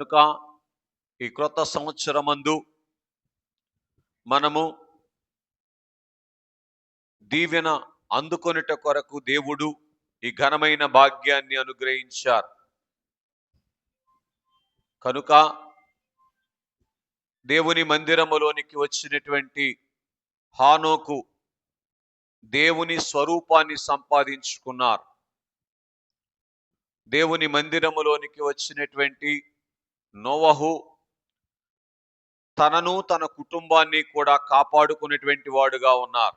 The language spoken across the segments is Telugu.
కనుక ఈ క్రొత్త సంవత్సరమందు మనము దీవెన అందుకొనుట కొరకు దేవుడు ఈ ఘనమైన భాగ్యాన్ని అనుగ్రహించారు. కనుక దేవుని మందిరములోనికి వచ్చినటువంటి హానోకు దేవుని స్వరూపాన్ని సంపాదించుకున్నారు. దేవుని మందిరములోనికి వచ్చినటువంటి నోవహు తనను తన కుటుంబాన్ని కూడా కాపాడుకునేటువంటి వాడుగా ఉన్నారు.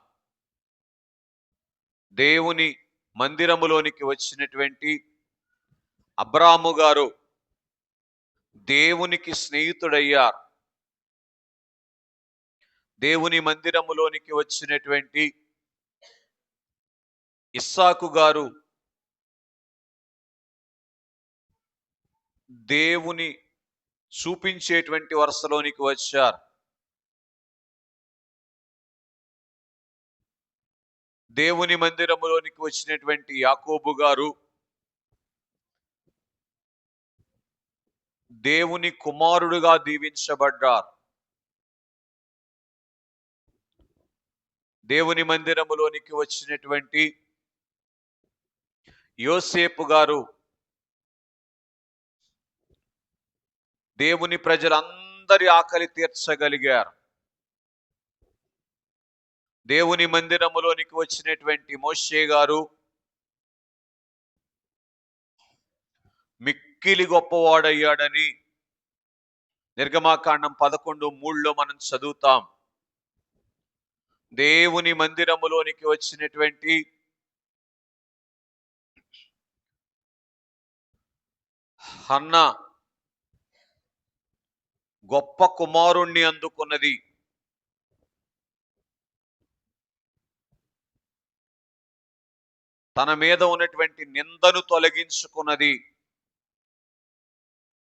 దేవుని మందిరములోనికి వచ్చినటువంటి అబ్రాము గారు దేవునికి స్నేహితుడయ్యారు. దేవుని మందిరములోనికి వచ్చినటువంటి ఇస్సాకు గారు దేవుని చూపించేటువంటి వరుసలోనికి వచ్చారు. దేవుని మందిరములోనికి వచ్చినటువంటి యాకోబు గారు దేవుని కుమారుడుగా దీవించబడ్డారు. దేవుని మందిరములోనికి వచ్చినటువంటి యోసేపు గారు దేవుని ప్రజలందరి ఆకలి తీర్చగలిగారు. దేవుని మందిరములోనికి వచ్చినటువంటి మోషే గారు మిక్కిలి గొప్పవాడయ్యాడని నిర్గమాకాండం పదకొండు మూడులో మనం చదువుతాం. దేవుని మందిరములోనికి వచ్చినటువంటి హన్న గొప్ప కుమారుణ్ణి అందుకున్నది. తన మీద ఉన్నటువంటి నిందను తొలగించుకున్నది.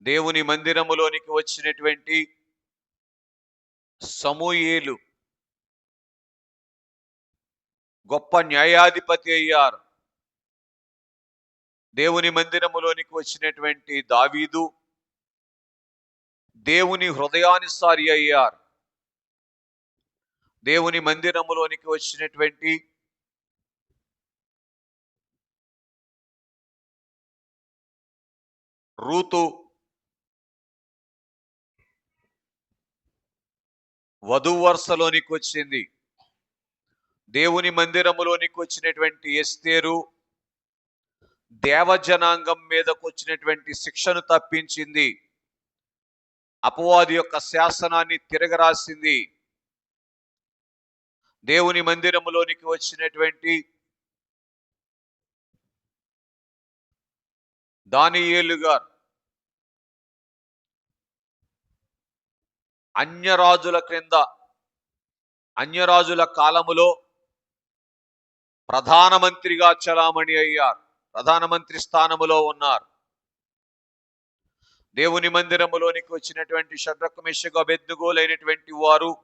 దేవుని మందిరములోనికి వచ్చినటువంటి సమూయేలు. గొప్ప న్యాయాధిపతి అయ్యారు. దేవుని మందిరములోనికి వచ్చినటువంటి దావీదు. దేవుని హృదయానుసారి అయ్యారు. దేవుని మందిరములోనికి వచ్చినటువంటి రూతు వధు వరుసలోనికి వచ్చింది. దేవుని మందిరములోనికి వచ్చినటువంటి ఎస్తేరు దేవజనాంగం మీదకు వచ్చినటువంటి శిక్షను తప్పించింది. అపవాది యొక్క శాసనాన్ని తిరగరాసింది. దేవుని మందిరములోనికి వచ్చినటువంటి దానియేలు గారు అన్యరాజుల క్రింద అన్యరాజుల కాలములో ప్రధానమంత్రిగా చలామణి అయ్యారు. ప్రధానమంత్రి స్థానములో ఉన్నారు. దేవుని మందిరములోనికి వచ్చినటువంటి షడ్రకు మెషగా బెద్దుగోలైనటువంటి వారు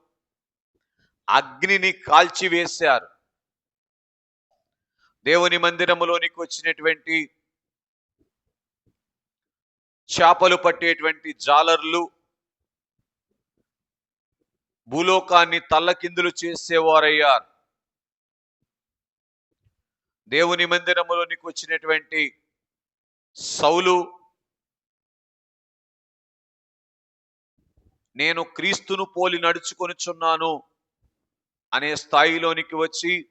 అగ్నిని కాల్చివేశారు. దేవుని మందిరములోనికి వచ్చినటువంటి చేపలు పట్టేటువంటి జాలర్లు భూలోకాన్ని తల్లకిందులు చేసేవారయ్యారు. దేవుని మందిరములోనికి వచ్చినటువంటి సౌలు నేను క్రీస్తును పోలి నడుచుకొనిచున్నాను అనే స్థాయిలోనికి వచ్చి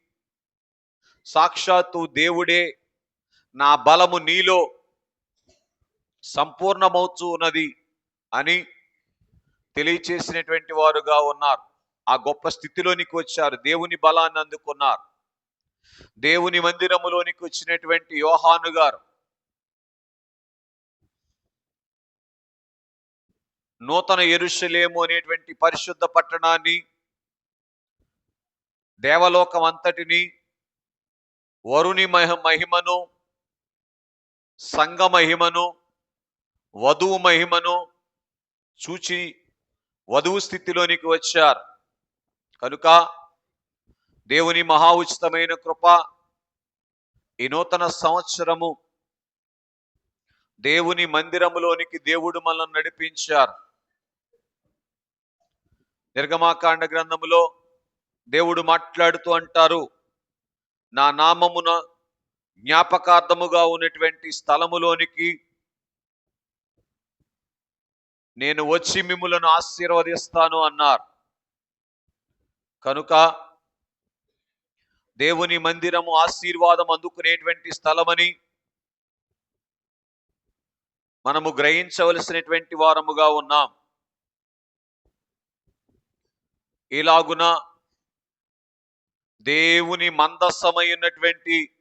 సాక్షాత్తు దేవుడే నా బలము నీలో సంపూర్ణమవుతూ ఉన్నది అని తెలియచేసినటువంటి వారుగా ఉన్నారు. ఆ గొప్ప స్థితిలోనికి వచ్చారు. దేవుని బలాన్ని అందుకున్నారు. దేవుని మందిరములోనికి వచ్చినటువంటి యోహాను గారు నూతన ఎరుషలేము అనేటువంటి పరిశుద్ధ పట్టణాన్ని దేవలోకం అంతటిని వరుని మహ మహిమను సంఘ మహిమను వధువు మహిమను చూచి వధువు స్థితిలోనికి వచ్చారు. కనుక దేవుని మహా ఉచితమైన కృప ఈ నూతన సంవత్సరము దేవుని మందిరములోనికి దేవుడు మనల్ని నడిపించారు. నిర్గమాకాండ గ్రంథములో దేవుడు మాట్లాడుతూ అంటారు నా నామమున జ్ఞాపకార్థముగా ఉన్నటువంటి స్థలములోనికి నేను వచ్చి మిమ్ములను ఆశీర్వదిస్తాను అన్నారు. కనుక దేవుని మందిరము ఆశీర్వాదం అందుకునేటువంటి స్థలమని మనము గ్రహించవలసినటువంటి వారముగా ఉన్నాం. ఇలాగున దేవుని మందస్సమైనటువంటి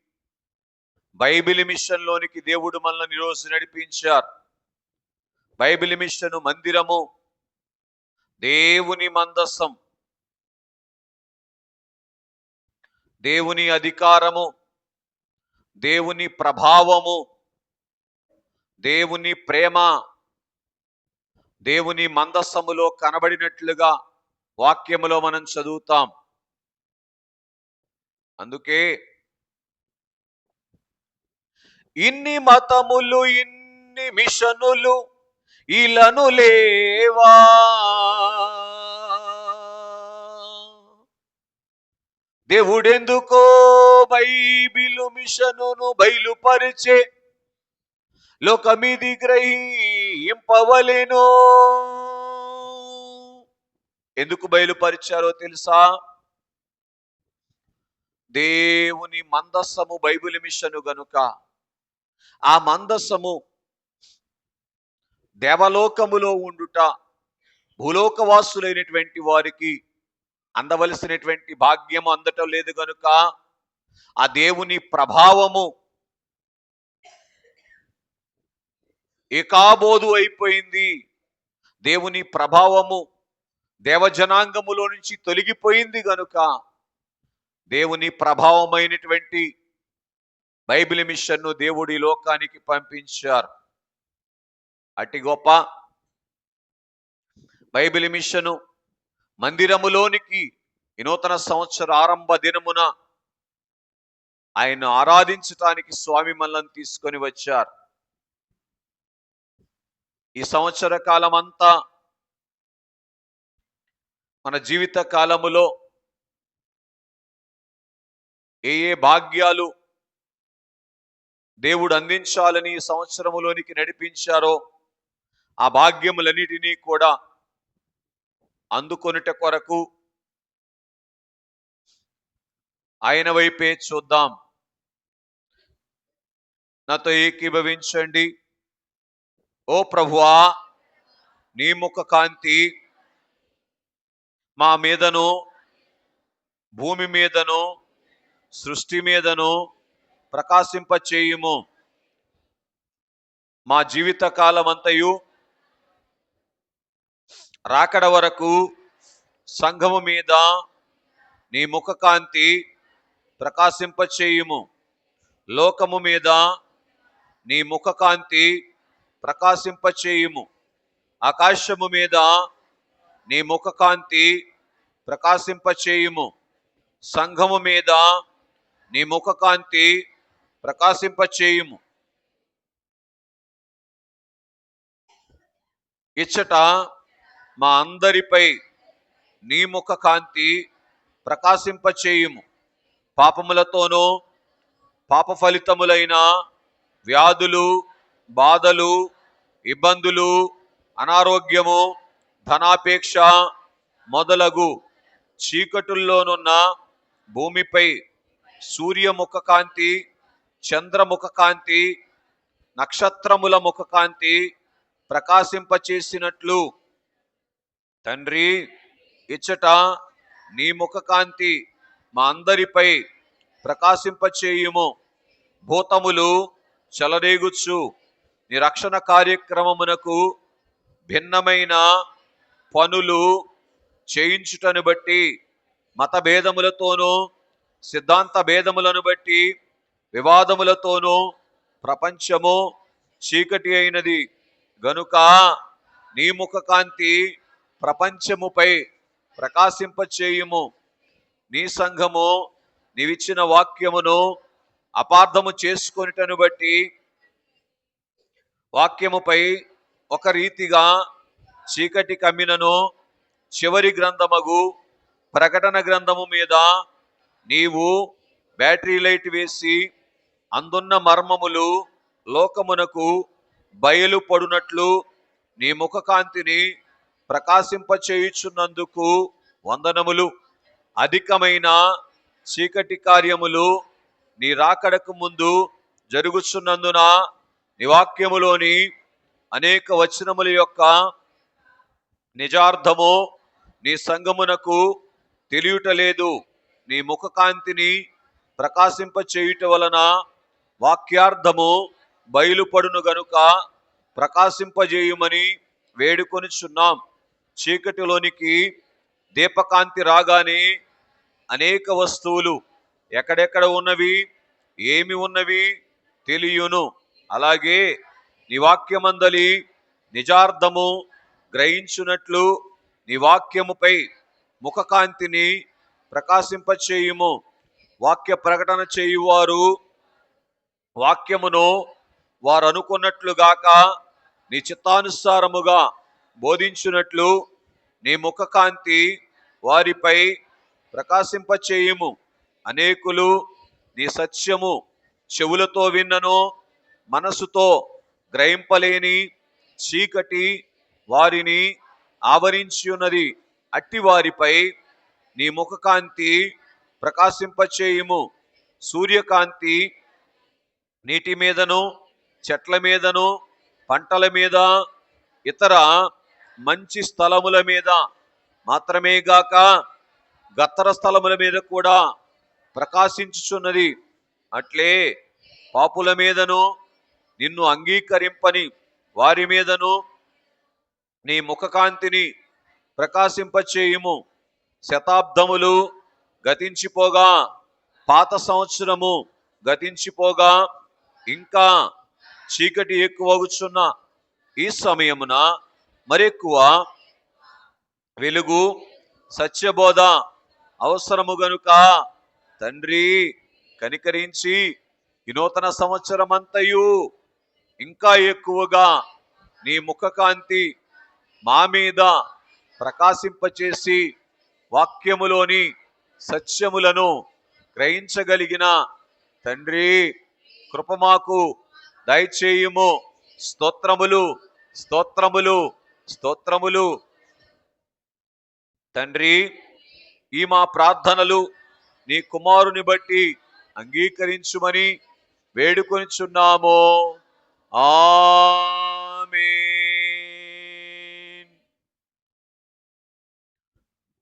బైబిల్ మిషన్లోనికి దేవుడు మనల్ని ఈరోజు నడిపించారు. బైబిల్ మిషన్ మందిరము దేవుని మందస్సం దేవుని అధికారము దేవుని ప్రభావము దేవుని ప్రేమ దేవుని మందస్సములో కనబడినట్లుగా వాక్యములో మనం చదువుతాం. అందుకే ఇన్ని మతములు ఇన్ని మిషనులు ఇలను లేవా? దేవుడెందుకో బైబిలు మిషనును బయలుపరిచే లోకమిది గ్రహింపవలెను? ఎందుకు బయలుపరిచారో తెలుసా? దేవుని మందస్సము బైబిల్ మిషను గనుక ఆ మందస్సము దేవలోకములో ఉండుట భూలోకవాసులైనటువంటి వారికి అందవలసినటువంటి భాగ్యము అందటం లేదు గనుక ఆ దేవుని ప్రభావము ఏకాబోధు అయిపోయింది. దేవుని ప్రభావము దేవజనాంగములో నుంచి తొలగిపోయింది గనుక దేవుని ప్రభావమైనటువంటి బైబిల్ మిషన్ను దేవుడి లోకానికి పంపించారు. అట్టి గొప్ప బైబిల్ మిషను మందిరములోనికి ఈ నూతన సంవత్సర ఆరంభ దినమున ఆయన ఆరాధించటానికి స్వామి మల్లం తీసుకొని వచ్చారు. ఈ సంవత్సర కాలం అంతా మన జీవిత కాలములో ఏ ఏ భాగ్యాలు దేవుడు అందించాలని సంవత్సరములోనికి నడిపించారో ఆ భాగ్యములన్నిటినీ కూడా అందుకొనుట కొరకు ఆయన వైపే చూద్దాం. నాతో ఏకీభవించండి. ఓ ప్రభువా నీ ముఖ కాంతి మా మీదను భూమి మీదను సృష్టి మీదను ప్రకాశింపచేయుము. మా జీవిత కాలమంతయు రాకడ వరకు సంఘము మీద నీ ముఖకాంతి ప్రకాశింపచేయుము. లోకము మీద నీ ముఖకాంతి ప్రకాశింపచేయుము. ఆకాశము మీద నీ ముఖకాంతి ప్రకాశింపచేయుము. సంఘము మీద నీ ముఖకాంతి ప్రకాశింపచేయుము. ఇచ్చట మా అందరిపై నీ ముఖ కాంతి ప్రకాశింపచేయుము. పాపములతోనూ పాప ఫలితములైన వ్యాధులు బాధలు ఇబ్బందులు అనారోగ్యము ధనాపేక్ష మొదలగు. చీకటుల్లోనున్న భూమిపై సూర్యముఖ కాంతి చంద్రముఖ కాంతి నక్షత్రముల ముఖ కాంతి ప్రకాశింపచేసినట్లు. తండ్రి ఇచ్చట నీ ముఖ కాంతి మా అందరిపై ప్రకాశింపచేయుము. భూతములు చెలరేగుచ్చు నీ రక్షణ కార్యక్రమమునకు భిన్నమైన పనులు చేయించుటను బట్టి మత భేదములతోనూ సిద్ధాంత భేదములను బట్టి వివాదములతోనూ ప్రపంచము చీకటి అయినది. గనుక నీ ముఖ కాంతి ప్రపంచముపై ప్రకాశింపచేయుము. నీ సంఘము నీవిచ్చిన వాక్యమును అపార్థము చేసుకొనిటను బట్టి వాక్యముపై ఒక రీతిగా చీకటి కమ్మినను చివరి గ్రంథమగు ప్రకటన గ్రంథము మీద నీవు బ్యాటరీ లైట్ వేసి అందున్న మర్మములు లోకమునకు బయలుపడునట్లు నీ ముఖకాంతిని ప్రకాశింపచేయుచున్నందుకు వందనములు. అధికమైన చీకటి కార్యములు నీ రాకడకు ముందు జరుగుచున్నందున నివాక్యములోని అనేక వచనముల యొక్క నిజార్థము నీ సంగమునకు తెలియటలేదు నీ ముఖకాంతిని ప్రకాశింప చేయుట వలన వాక్యార్థము బయలుపడును గనుక ప్రకాశింపజేయమని వేడుకొనిచున్నాం. చీకటిలోనికి దీపకాంతి రాగానే అనేక వస్తువులు ఎక్కడెక్కడ ఉన్నవి ఏమి ఉన్నవి తెలియను. అలాగే నివాక్యమందలి నిజార్థము గ్రహించున్నట్లు నీ వాక్యముపై ముఖకాంతిని ప్రకాశింపచేయుము. వాక్య ప్రకటన చేయువారు వాక్యమును వారు అనుకున్నట్లుగాక నీ చిత్తానుసారముగా బోధించున్నట్లు నీ ముఖకాంతి వారిపై ప్రకాశింపచేయుము. అనేకులు నీ సత్యము చెవులతో విన్నను మనసుతో గ్రహింపలేని చీకటి వారిని ఆవరించి ఉన్నది అట్టి వారిపై నీ ముఖకాంతి ప్రకాశింపచేయుము. సూర్యకాంతి నీటి మీదను చెట్ల మీదను పంటల మీద ఇతర మంచి స్థలముల మీద మాత్రమే గాక గత్తర స్థలముల మీద కూడా ప్రకాశించుచున్నది. అట్లే పాపుల మీదను నిన్ను అంగీకరింపని వారి మీదను నీ ముఖకాంతిని ప్రకాశింపచేయుము. శతాబ్దములు గతించిపోగా పాత సంవత్సరము గతించిపోగా ఇంకా చీకటి ఎక్కువగుచున్న ఈ సమయమున మరెక్కువ వెలుగు సత్యబోధ అవసరము గనుక తండ్రి కనికరించి ఈ నూతన సంవత్సరమంతయు ఇంకా ఎక్కువగా నీ ముఖకాంతి మా మీద ప్రకాశింపచేసి వాక్యములోని సత్యములను గ్రహించగలిగిన తండ్రి కృపమాకు దయచేయుము. స్తోత్రములు స్తోత్రములు స్తోత్రములు. తండ్రి ఈ మా ప్రార్థనలు నీ కుమారుని బట్టి అంగీకరించుమని వేడుకొనిచున్నాము. ఆ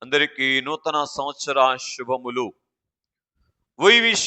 అందరికీ నూతన సంవత్సర శుభములు. Why wish